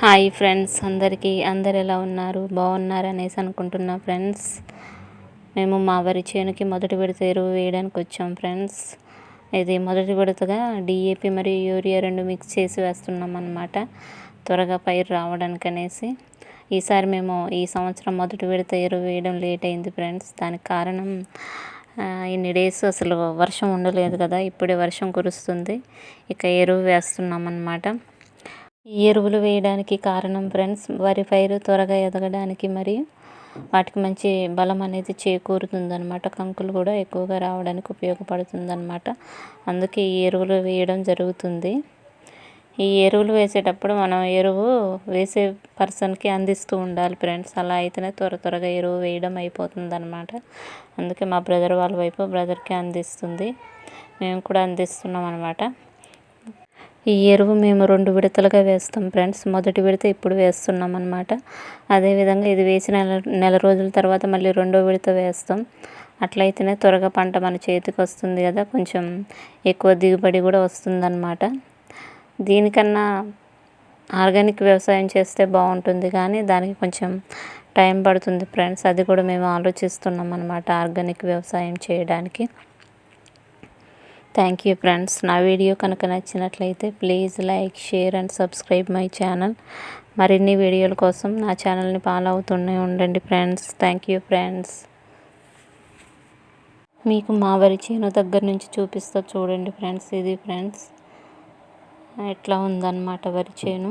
Hi friends అందరికీ అందరు ఎలా ఉన్నారు? బాగున్నారు అనేసి అనుకుంటున్నా ఫ్రెండ్స్. మేము మా వరి చేనుకి మొదటి విడత ఎరువు వేయడానికి వచ్చాం ఫ్రెండ్స్. ఇది మొదటి విడతగా డిఏపి మరియు యూరియా రెండు మిక్స్ చేసి వేస్తున్నాం అన్నమాట. త్వరగా పైరు రావడానికి అనేసి. ఈసారి మేము ఈ సంవత్సరం మొదటి విడత ఎరువు వేయడం లేట్ అయింది ఫ్రెండ్స్. దానికి కారణం ఇన్ని డేస్ అసలు వర్షం ఉండలేదు కదా ఇప్పుడే వర్షం కురుస్తుంది. ఇక ఎరువు వేస్తున్నాం అన్నమాట. ఈ ఎరువులు వేయడానికి కారణం ఫ్రెండ్స్ వరి పైరు త్వరగా ఎదగడానికి మరియు వాటికి మంచి బలం అనేది చేకూరుతుందనమాట కంకులు కూడా ఎక్కువగా రావడానికి ఉపయోగపడుతుందనమాట అందుకే ఈ ఎరువులు వేయడం జరుగుతుంది. ఈ ఎరువులు వేసేటప్పుడు మనం ఎరువు వేసే పర్సన్కి అందిస్తూ ఉండాలి ఫ్రెండ్స్ అలా అయితేనే త్వర త్వరగా ఎరువు వేయడం అయిపోతుంది అనమాట అందుకే మా బ్రదర్ వాళ్ళ వైపు బ్రదర్కి అందిస్తుంది. మేము కూడా అందిస్తున్నాం అనమాట ఈ ఎరువు మేము రెండు విడతలుగా వేస్తాం ఫ్రెండ్స్. మొదటి విడత ఇప్పుడు వేస్తున్నాం అనమాట అదేవిధంగా ఇది వేసిన నెల రోజుల తర్వాత మళ్ళీ రెండో విడత వేస్తాం. అట్లయితేనే త్వరగా పంట మన చేతికి వస్తుంది కదా కొంచెం ఎక్కువ దిగుబడి కూడా వస్తుందన్నమాట. దీనికన్నా ఆర్గానిక్ వ్యవసాయం చేస్తే బాగుంటుంది కానీ దానికి కొంచెం టైం పడుతుంది ఫ్రెండ్స్. అది కూడా మేము ఆలోచిస్తున్నాం అనమాట ఆర్గానిక్ వ్యవసాయం చేయడానికి. థ్యాంక్ యూ ఫ్రెండ్స్ నా వీడియో కనుక నచ్చినట్లయితే please like share and subscribe my channel మరిన్ని వీడియోల కోసం నా ఛానల్ని ఫాలో అవుతూనే ఉండండి ఫ్రెండ్స్ థ్యాంక్ యూ ఫ్రెండ్స్ మీకు మా వరి చేను దగ్గర నుంచి చూపిస్తా చూడండి ఫ్రెండ్స్ ఇది ఫ్రెండ్స్ ఎట్లా ఉందన్నమాట వరి చేను?